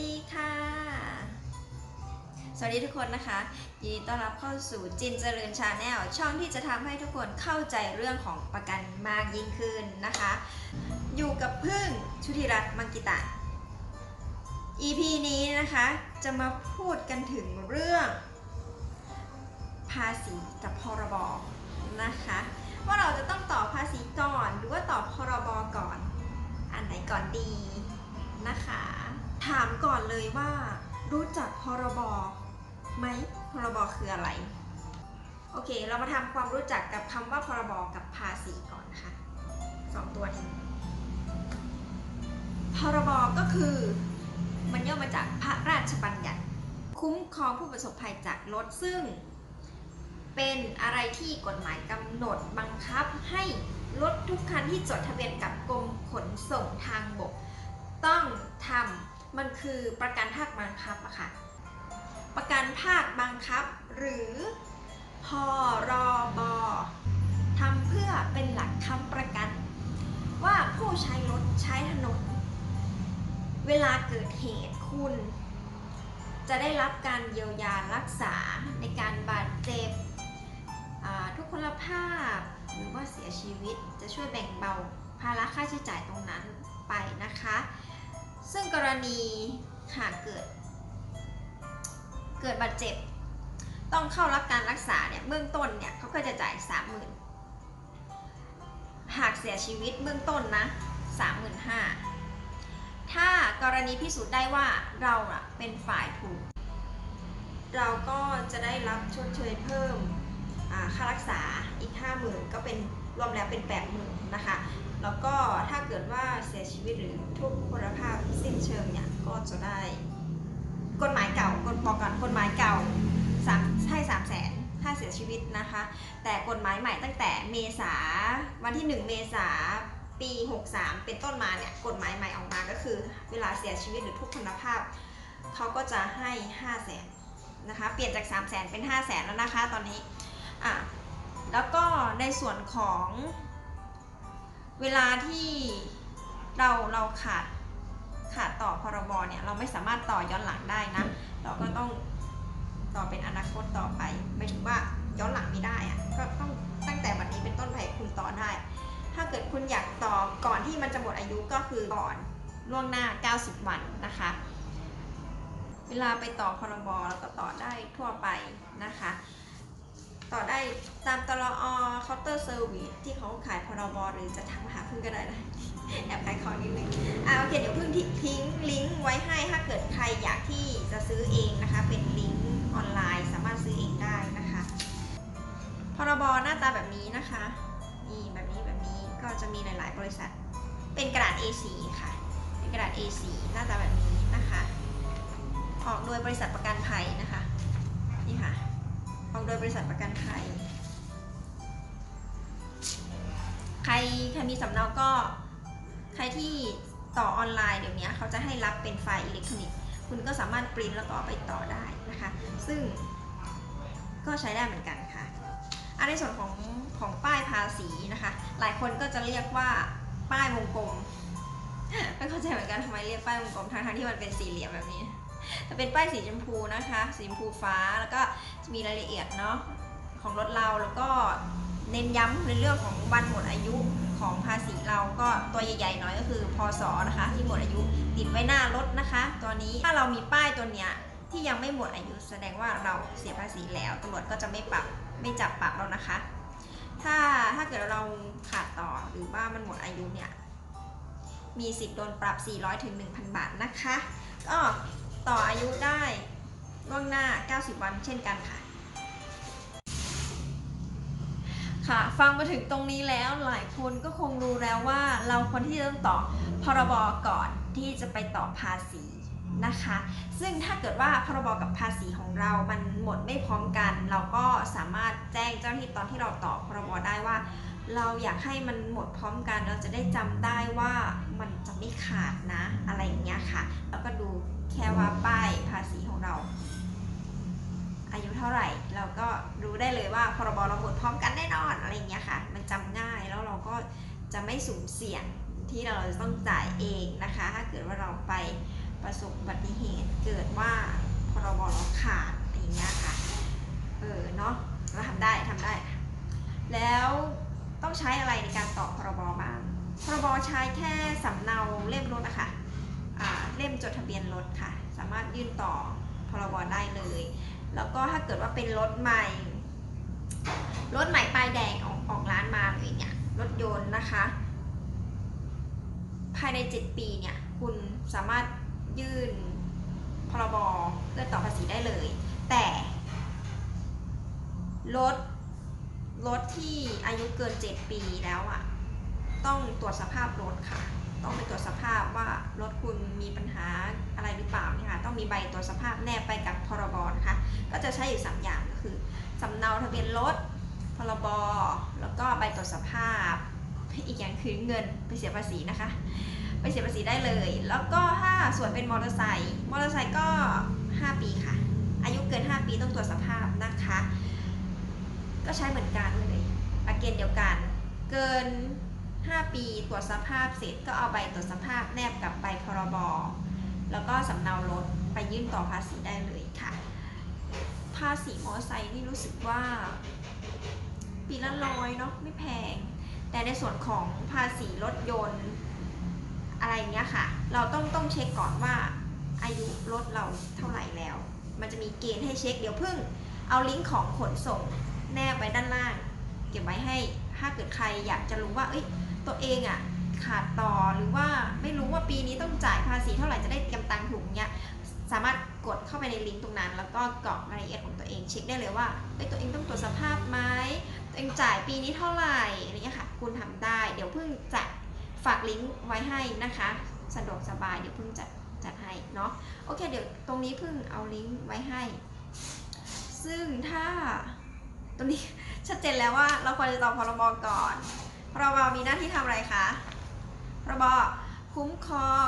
ดีค่ะ สวัสดีทุกคนนะคะ ยินดีต้อนรับเข้าสู่จินเจริญชาแนลช่องที่จะทำให้ทุกคนเข้าใจเรื่องของประกันมากยิ่งขึ้นนะคะ อยู่กับพึ่งชุธิรัตน์มังกิตะ EP นี้นะคะจะมาพูดกันถึงเรื่องภาษีกับพรบนะคะว่าเราจะต้องต่อภาษีก่อน หรือว่าต่อพรบก่อน อันไหนก่อนดีนะคะ ถามก่อนเลยว่า รู้จักพรบไหมพรบคืออะไร โอเค เรามาทำความรู้จักกับคำว่าพรบกับภาษีก่อนค่ะสองตัวนี้พรบก็คือมันย่อมาจากพระราชบัญญัติ คุ้มครองผู้ประสบภัยจากรถซึ่ง เป็นอะไรที่กฎหมายกำหนดบังคับให้รถทุกคันที่จดทะเบียนกับกรมขนส่งทางบก ต้องทำ มันคือประกันภาคบังคับอะค่ะ ประกันภาคบังคับ หรือพรบทำเพื่อเป็นหลักค้ำประกัน ว่าผู้ใช้รถใช้ถนน เวลาเกิดเหตุคุณ จะได้รับการเยียวยารักษาในการบาดเจ็บทุกพลภาพหรือว่าเสียชีวิตจะช่วยแบ่งเบาภาระค่าใช้จ่ายตรงนั้นไปนะคะ ซึ่งกรณีหากเกิด เกิดบาดเจ็บ ต้องเข้ารับการรักษาเนี่ยเบื้องต้นเนี่ยเขาก็จะจ่าย 30,000 หากเสียชีวิตเบื้องต้นนะ35,000 ถ้ากรณีพิสูจน์ได้ว่าเราอะเป็นฝ่ายถูก เราก็จะได้รับชดเชยเพิ่มค่ารักษาอีก 50,000 ก็เป็นรวมแล้วเป็น 80,000 นะคะ แล้วก็ถ้าเกิดว่าเสียชีวิตหรือทุกพลภาพ เชิงเนี่ยก็จะได้ กฎหมายเก่ากฎบอกก่อนกฎหมายเก่าสามให้สามแสนถ้าเสียชีวิตนะคะ แต่กฎหมายใหม่ตั้งแต่เมษาวันที่ 1 เมษาปี 63 เป็นต้นมาเนี่ยกฎหมายใหม่ออกมาก็คือ เวลาเสียชีวิตหรือทุกพลภาพเขาก็จะให้ 5 0 0แสนนะคะเปลี่ยนจาก 3 0 0แสนเป็น 5 0 0แสนแล้วนะคะตอนนี้อะแล้วก็ในส่วนของเวลาที่เราเราขาด ขาดต่อพรบเนี่ยเราไม่สามารถต่อย้อนหลังได้นะ เราก็ต้องต่อเป็นอนาคตต่อไปไม่ถึงว่าย้อนหลังไม่ได้อะก็ต้องตั้งแต่วันนี้เป็นต้นไปคุณต่อได้ ถ้าเกิดคุณอยากต่อก่อนที่มันจะหมดอายุก็คือก่อนล่วงหน้า 90 วันนะคะ เวลาไปต่อพรบแล้วก็ต่อได้ทั่วไปนะคะ ต่อได้ตามตลอเคาน์เตอร์เซอร์วิสที่เขาขายพรบหรือจะทักมาหาพึ่งก็ได้นะแอบขายของนิดนึงอ่าโอเคเดี๋ยวเพิ่งทิ้งลิงก์ไว้ให้ถ้าเกิดใครอยากที่จะซื้อเองนะคะ เป็นลิงก์ออนไลน์สามารถซื้อเองได้นะคะพรบหน้าตาแบบนี้นะคะนี่แบบนี้แบบนี้ก็จะมีหลาย ๆ บริษัท เป็นกระดาษ A4 ค่ะ เป็นกระดาษ A4 หน้าตาแบบนี้นะคะ ออกโดยบริษัทประกันภัยนะคะนี่ค่ะ ออกโดยบริษัทประกันภัย ใครใครมีสำเนาก็ใครที่ต่อออนไลน์เดี๋ยวนี้เขาจะให้รับเป็นไฟล์อิเล็กทรอนิกส์ คุณก็สามารถปริ้นแล้วก็เอไปต่อได้นะคะ ซึ่งก็ใช้ได้เหมือนกันค่ะอันในส่วนของของป้ายภาษีนะคะ หลายคนก็จะเรียกว่าป้ายวงกลมไม่เข้าใจเหมือนกันทำไมเรียกป้ายวงกลมทั้งๆที่มันเป็นสี่เหลี่ยมแบบนี้ แต่เป็นป้ายสีชมพูนะคะ สีชมพูฟ้าแล้วก็จะมีรายละเอียดเนาะของรถเราแล้วก็เน้นย้ำในเรื่องของวันหมดอายุของภาษีเราก็ตัวใหญ่ๆหน่อยก็คือพศนะคะ ที่หมดอายุติดไว้หน้ารถนะคะ ตัวนี้ถ้าเรามีป้ายตัวเนี้ยที่ยังไม่หมดอายุแสดงว่าเราเสียภาษีแล้วตำรวจก็จะไม่ปรับไม่จับปรับเรานะคะ ถ้าถ้าเกิดเราขาดต่อหรือว่ามันหมดอายุเนี่ยมีสิทธิ์โดนปรับ 400ถึง1,000 บาทนะคะ ก็ ต่ออายุได้ล่วงหน้า 90 วันเช่นกันค่ะ ค่ะ ฟังมาถึงตรงนี้แล้วหลายคนก็คงรู้แล้วว่าเราควรที่จะต้องต่อพรบก่อนที่จะไปต่อภาษีนะคะ ซึ่งถ้าเกิดว่าพรบกับภาษีของเรา มันหมดไม่พร้อมกัน เราก็สามารถแจ้งเจ้าหน้าที่ตอนที่เราต่อพรบได้ว่า เราอยากให้มันหมดพร้อมกัน เราจะได้จำได้ว่ามันจะไม่ขาดนะ อะไรอย่างเงี้ยค่ะ แล้วก็ดู แค่ว่าป้ายภาษีของเรา อายุเท่าไหร่เราก็รู้ได้เลยว่าพรบเราหมดพร้อมกันแน่นอนอะไรเงี้ยค่ะ มันจำง่ายแล้วเราก็จะไม่สุ่มเสี่ยงที่เราจะต้องจ่ายเองนะคะ ถ้าเกิดว่าเราไปประสบอุบัติเหตุเกิดว่าพรบเราขาดอะไรเงี้ยค่ะเออเนาะเราทำได้ทำได้ แล้วต้องใช้อะไรในการต่อพรบบ้างพรบใช้แค่สำเนาเล่มรถนะคะอ่า เล่มจดทะเบียนรถค่ะ สามารถยื่นต่อพรบได้เลย แล้วก็ถ้าเกิดว่าเป็นรถใหม่ รถใหม่ป้ายแดงออกออกร้านมาเลยเนี่ยรถยนต์นะคะ ภายใน 7 ปีเนี่ยคุณสามารถยื่นพรบเพื่อต่อภาษีได้เลย แต่รถรถที่อายุเกิน 7 ปีแล้วอะ่ะ ต้องตรวจสภาพรถค่ะ ต้องไปตรวจสภาพว่ารถคุณมีปัญหาอะไรหรือเปล่าเนี่ยค่ะต้องมีใบตรวจสภาพแนบไปกับพรบนะคะก็จะใช้อยู่ 3 อย่างก็คือสำเนาทะเบียนรถพรบแล้วก็ใบตรวจสภาพ อีกอย่างคือเงินไปเสียภาษีนะคะ ไปเสียภาษีได้เลย แล้วก็ถ้าส่วนเป็นมอเตอร์ไซค์มอเตอร์ไซค์ก็ 5 ปีค่ะ อายุเกิน 5 ปีต้องตรวจสภาพนะคะ ก็ใช้เหมือนกันเลยอาเกณฑ์เดียวกัน เกิน 5 ปีตรวจสภาพเสร็จก็เอาใบตรวจสภาพแนบกับใบพรบแล้วก็สำเนารถไปยื่นต่อภาษีได้เลยค่ะ ภาษีมอเตอร์ไซค์นี่รู้สึกว่า ปีละร้อยเนาะไม่แพง แต่ในส่วนของภาษีรถยนต์ อะไรเงี้ยค่ะ เราต้องต้องเช็คก่อนว่าอายุรถเราเท่าไหร่แล้ว มันจะมีเกณฑ์ให้เช็คเดี๋ยวเพิ่ง เอาลิงก์ของขนส่งแนบไว้ด้านล่าง เก็บไว้ให้ถ้าเกิดใครอยากจะรู้ว่าเอ้ย ตัวเองอะ่ะขาดต่อหรือว่าไม่รู้ว่าปีนี้ต้องจ่ายภาษีเท่าไหร่จะได้เตรียมตังค์ถูกเนี้ยสามารถกดเข้าไปในลิงก์ตรงนั้น แล้วก็กรอกรายละเอียดของตัวเองเช็คได้เลยว่าเอ้ตัวเองต้องตรวจสภาพไหมตัวเองจ่ายปีนี้เท่าไหร่อะไรเงี้ยค่ะคุณทำได้ เดี๋ยวเพิ่งจะฝากลิงก์ไว้ให้นะคะ สะดวกสบายเดี๋ยวเพิ่งจัดจัดให้เนาะโอเคเดี๋ยวตรงนี้เพิ่งเอาลิงก์ไว้ให้ ซึ่งถ้าตรงนี้ชัดเจนแล้วว่าเราควรจะต่อพรบก่อน พรบมีหน้าที่ทำอะไรคะพรบคุ้มครอง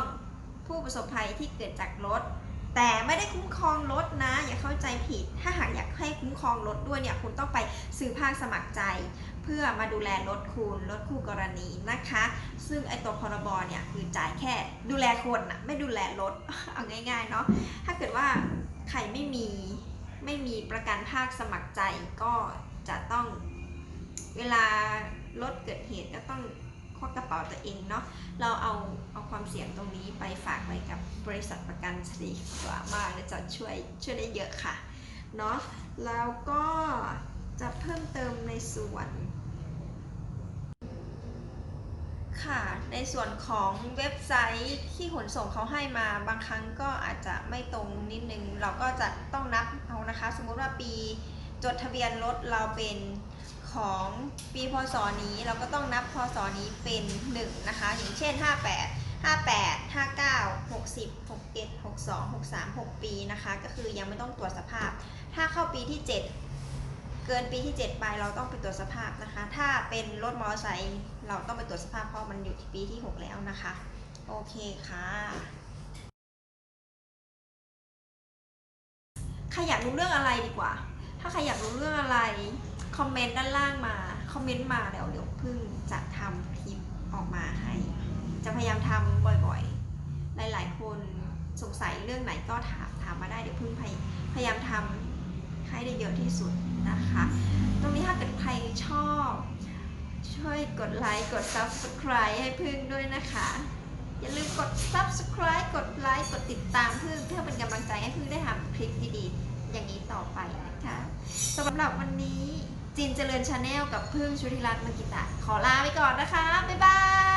ผู้ประสบภัยที่เกิดจากรถ แต่ไม่ได้คุ้มครองรถนะ อย่าเข้าใจผิด ถ้าหากอยากให้คุ้มครองรถด้วยเนี่ยคุณต้องไปซื้อภาคสมัครใจ เพื่อมาดูแลรถคุณรถคู่กรณีนะคะ ซึ่งไอตัวพรบเนี่ยคือจ่ายแค่ ดูแลคนนะไม่ดูแลรถเอาง่ายๆเนาะถ้าเกิดว่าใครไม่มีไม่มีประกันภาคสมัครใจก็จะต้องเวลา รถเกิดเหตุก็ต้องควักกระเป๋าตัวเองเนาะเราเอาเอาความเสี่ยงตรงนี้ไปฝากไว้กับบริษัทประกันดีกว่ามากและจะช่วยช่วยได้เยอะค่ะเนาะแล้วก็จะเพิ่มเติมในส่วนค่ะในส่วนของเว็บไซต์ที่ขนส่งเขาให้มาบางครั้งก็อาจจะไม่ตรงนิดนึง เราก็จะต้องนับเอานะคะ สมมติว่าปี จดทะเบียนรถเราเป็นของปีพศนี้เราก็ต้องนับพศนี้เป็น1นะคะอย่างเช่น 58 58 59 60 61 62 63 6 ปีนะคะ ก็คือยังไม่ต้องตรวจสภาพ ถ้าเข้าปีที่ 7 เกินปีที่ 7 ไปเราต้องไปตรวจสภาพนะคะ ถ้าเป็นรถมอเตอร์ไซค์เราต้องไปตรวจสภาพเพราะมันอยู่ที่ปีที่ 6 แล้วนะคะ โอเคค่ะใครอยากรู้เรื่องอะไรดีกว่า ถ้าใครอยากรู้เรื่องอะไร คอมเมนต์ด้านล่างมา คอมเมนต์มาเดี๋ยวเดี๋ยวพึ่งจะทำคลิปออกมาให้ จะพยายามทำบ่อยๆ หลายๆ คนสงสัยเรื่องไหนก็ถามถามมาได้เดี๋ยวพึ่งพยพยายามทำให้ได้เยอะที่สุดนะคะ ตรงนี้ถ้าเกิดใครชอบ ช่วยกดไลค์กด subscribe ให้พึ่งด้วยนะคะ อย่าลืมกด subscribe กดไลค์กดติดตามพึ่งเพื่อเป็นกำลังใจให้พึ่งได้ทำคลิปดีๆ อย่างนี้ต่อไป นะคะสำหรับวันนี้จินเจริญชาแนลกับพึ่งชุธิรัตน์มกิตะขอลาไปก่อนนะคะ บ๊ายบาย